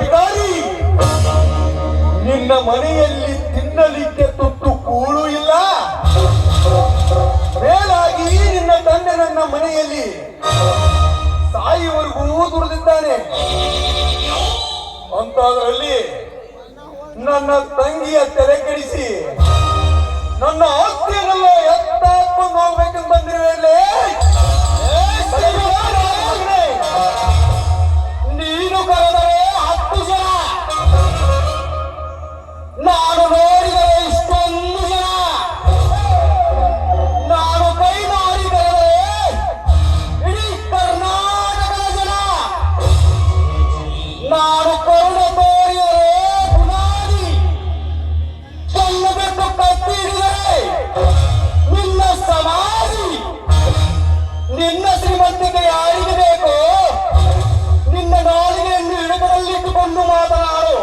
ಬಿಕಾರಿ ನಿನ್ನ ಮನೆಯಲ್ಲಿ ತಿನ್ನಲಿಕ್ಕೆ ತುತ್ತು ಕೂಳು ಇಲ್ಲ? ಮೇಲಾಗಿ ನಿನ್ನ ತಂದೆ ನನ್ನ ಮನೆಯಲ್ಲಿ ಸಾಯಿವರೆಗೂ ದುಡಿದಿದ್ದಾನೆ. ಅಂತಾದ್ರಲ್ಲಿ ನನ್ನ ತಂಗಿಯ ತಲೆ ಕೆಡಿಸಿ ನನ್ನ ಆಸ್ತಿಯನ್ನೆಲ್ಲ ಶ್ರೀಮಂತಿಕೆ ಯಾರಿಗೆ ಬೇಕು ನಿನ್ನ ನಾಲಿಗೆಯನ್ನು ಹಿಡಿತದಲ್ಲಿಟ್ಟುಕೊಂಡು ಮಾತನಾಡು.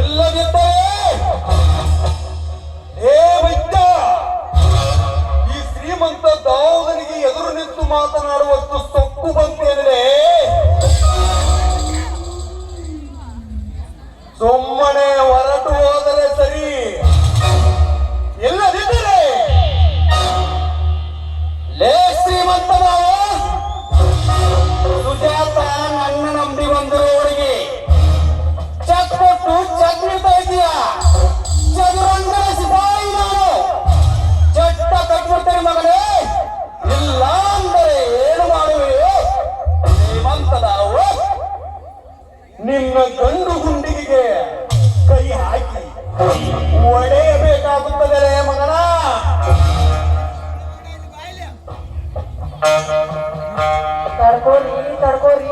ಇಲ್ಲದಿದ್ದರೆ ಹೇ ವೈದ್ಯ, ಈ ಶ್ರೀಮಂತ ದಾವುದನಿಗೆ ಎದುರು ನಿಂತು ಮಾತನಾಡುವಷ್ಟು ಸೊಕ್ಕು ಬಂತೇನಿದೆ ನಿನ್ನ ಗಂಡು ಗುಂಡಿಗೆ ಕೈ ಹಾಕಿ ಒಡೆಯಬೇಕಾಗುತ್ತದೆ ಮಗನ? ತಡ್ಕೋರಿ ತಡ್ಕೋರಿ